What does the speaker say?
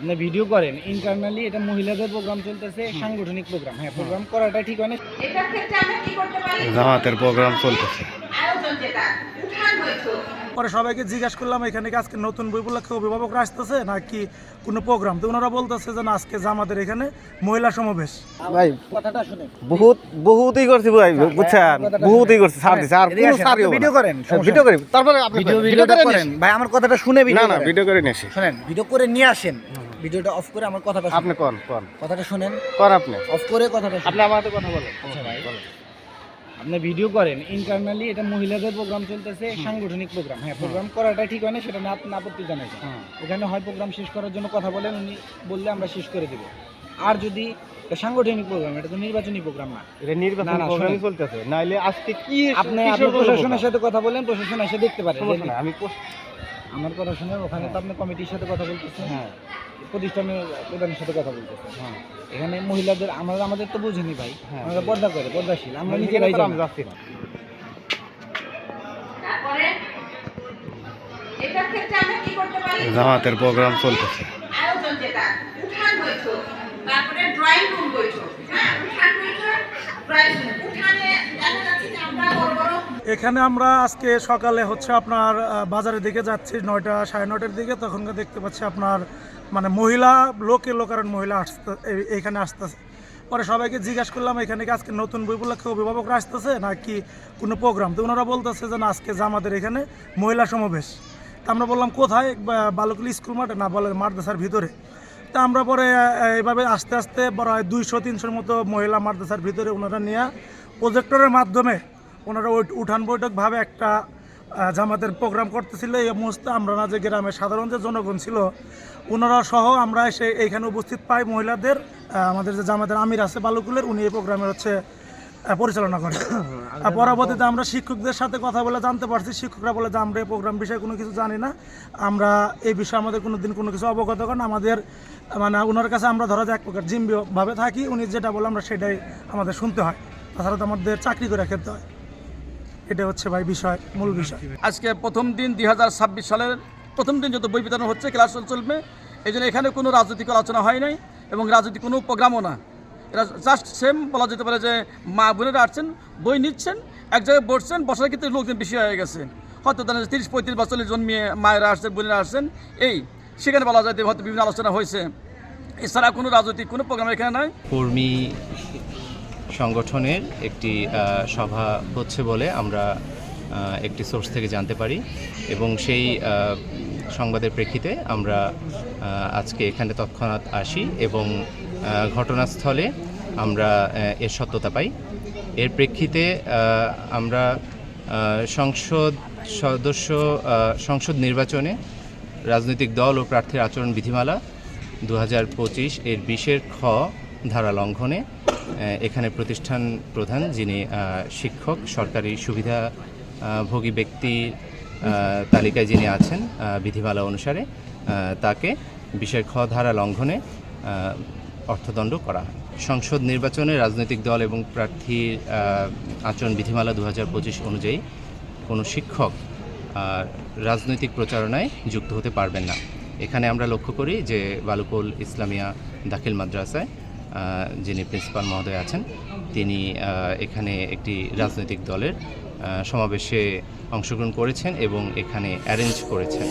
আপনি ভিডিও করেন ইন্টারনালি এটা মহিলাদের প্রোগ্রাম চলতেছে সাংগঠনিক প্রোগ্রাম হ্যাঁ প্রোগ্রাম করাটা ঠিক হয় না। জামাতের প্রোগ্রাম চলতেছে। পরে সবাইকে জিজ্ঞাসা করলাম এখানে কি আজকে নতুন বই উপলক্ষে অভিভাবকরা আসতেছে নাকি কোনো প্রোগ্রাম তো ওনারা বলতেছে যে না আজকে যে আমাদের এখানে মহিলা সমাবেশ। ভাই কথাটা শুনে বহুত বহুতই করছি ভাই বুঝছেন? বহুতই করছি ছাড় দিছে আর কোনো আসেন, ভিডিও করেন, ভিডিও করি তারপরে আপনি ভিডিও করেন। করেন ভাই আমার কথাটা শুনে না ভিডিও না করেন। ভিডিও করে নিয়েছি শুনেন ভিডিও করে নিয়ে আসেন। ভিডিওটা অফ করে আমার কথাটা আপনি কোন কোন? কথাটা শুনেন। কোন আপনি? অফ করে কথাটা। আপনি আমার সাথে কথা বলেন। আচ্ছা ভাই। আপনি ভিডিও করেন। ইন্টারনালি এটা মহিলাদের প্রোগ্রাম চলতেছে সাংগঠনিক প্রোগ্রাম হ্যাঁ প্রোগ্রাম করাটা ঠিক হয় না সেটা না আপনি আপত্তি জানাইছেন এখানে হয় প্রোগ্রাম শেষ করার জন্য কথা বলেন উনি বললে আমরা শেষ করে দিব। আর যদি সাংগঠনিক প্রোগ্রাম এটা তো নির্বাচনী প্রোগ্রাম না। এটা নির্বাচন প্রোগ্রামই চলতেছে। নাইলে আজকে কি আপনি আপনি প্রশাসনের সাথে কথা বলেন প্রশাসন এসে দেখতে পারে। সমস্যা আমি আমার কথা শুনে ওখানে তো আপনি কমিটির সাথে কথা বলতেছেন। হ্যাঁ। প্রতিষ্ঠানের প্রধানের সাথে কথা বলতেছেন। হ্যাঁ। এখানে মহিলাদের আমরা আমাদের তো বুঝিনি ভাই। হ্যাঁ। আমরা পর্দা করে পর্দাশীল। আমরা আমি নিজেরাই যাচ্ছি না। তারপরে এটার ক্ষেত্রে আমরা কি করতে পারি? জামাতের প্রোগ্রাম চলতেছে। আয়োজন যেটা উঠান বৈঠক তারপরে ড্রয়িং রুম বৈঠক। হ্যাঁ উঠান বৈঠক ড্রয়িং রুম উঠানে দেখা যাচ্ছে যে আমরা বড় বড় এখানে আমরা আজকে সকালে হচ্ছে আপনার বাজারের দিকে যাচ্ছি নয়টা সাড়ে নয়টার দিকে। তখন দেখতে পাচ্ছি আপনার মানে মহিলা, লোকে লোকারণ মহিলা আসতে এইখানে আসতেছে। পরে সবাইকে জিজ্ঞাসা করলাম, এখানে কি আজকে নতুন বই উপলক্ষে অভিভাবকরা আসতেছে নাকি কোনো প্রোগ্রাম তো ওনারা বলতেছে যে, না, আজকে যে আমাদের এখানে মহিলা সমাবেশ। তা আমরা বললাম, কোথায়? বালুকুল স্কুল মাঠে। না, বলে মাদ্রাসার ভিতরে। তা আমরা পরে এইভাবে আস্তে আস্তে হয় দুইশো, তিনশোর মতো মহিলা মাদ্রাসার ভিতরে ওনারা নিয়ে প্রজেক্টরের মাধ্যমে ওনারা ওই উঠান বৈঠকভাবে একটা জামাতের প্রোগ্রাম করতেছিল। এই মুহূর্তে আমরা না যে গ্রামের সাধারণ যে জনগণ ছিল ওনারা সহ আমরা এসে এইখানে উপস্থিত পাই মহিলাদের আমাদের যে জামাতের আমির আছে বালুকুলের উনি এই প্রোগ্রামের হচ্ছে পরিচালনা করেন। আর পরবর্তীতে আমরা শিক্ষকদের সাথে কথা বলে জানতে পারছি। শিক্ষকরা বলে যে আমরা এই প্রোগ্রাম বিষয়ে কোনো কিছু জানি না। আমরা এই বিষয়ে আমাদের কোনো দিন কোনো কিছু অবগত করেন আমাদের মানে ওনার কাছে আমরা ধরা যায় এক প্রকার জিম্বিভাবে থাকি। উনি যেটা বলে আমরা সেটাই আমাদের শুনতে হয়। তাছাড়া তো আমাদের চাকরি করে খেতে হয়। এটা হচ্ছে ভাই বিষয় মূল বিষয়। আজকে প্রথম দিন দু হাজার ছাব্বিশ সালের প্রথম দিন যত বই বিতরণ হচ্ছে ক্লাস চলবে। এই জন্য এখানে কোনো রাজনৈতিক আলোচনা হয় নাই এবং রাজনৈতিক কোনো প্রোগ্রামও না। এরা জাস্ট সেম বলা যেতে পারে যে মা বোনেরা আসছেন বই নিচ্ছেন এক জায়গায় বসছেন বসার ক্ষেত্রে লোকজন বেশি হয়ে গেছে। হয়তো তারা তিরিশ পঁয়ত্রিশ বছরের জন্মিয়ে মায়েরা আসছেন বোনেরা আসছেন এই সেখানে বলা যায় যে হয়তো বিভিন্ন আলোচনা হয়েছে। এছাড়া কোনো রাজনৈতিক কোনো প্রোগ্রাম এখানে নাই। কর্মী সংগঠনের একটি সভা হচ্ছে বলে আমরা একটি সোর্স থেকে জানতে পারি এবং সেই সংবাদের প্রেক্ষিতে আমরা আজকে এখানে তৎক্ষণাৎ আসি এবং ঘটনাস্থলে আমরা এর সত্যতা পাই। এর প্রেক্ষিতে আমরা সংসদ সদস্য সংসদ নির্বাচনে রাজনৈতিক দল ও প্রার্থীর আচরণ বিধিমালা দু হাজার পঁচিশ এর বিশের খ ধারা লঙ্ঘনে এখানে প্রতিষ্ঠান প্রধান যিনি শিক্ষক, সরকারি সুবিধা ভোগী ব্যক্তি তালিকায় যিনি আছেন বিধিমালা অনুসারে তাকে বিশের খ ধারা লঙ্ঘনে অর্থদণ্ড করা হয়। সংসদ নির্বাচনে রাজনৈতিক দল এবং প্রার্থীর আচরণ বিধিমালা দু হাজার পঁচিশ অনুযায়ী কোনো শিক্ষক রাজনৈতিক প্রচারণায় যুক্ত হতে পারবেন না। এখানে আমরা লক্ষ্য করি যে বালুকুল ইসলামিয়া দাখিল মাদ্রাসায় যিনি প্রিন্সিপাল মহোদয় আছেন, তিনি এখানে একটি রাজনৈতিক দলের সমাবেশে অংশগ্রহণ করেছেন এবং এখানে অ্যারেঞ্জ করেছেন।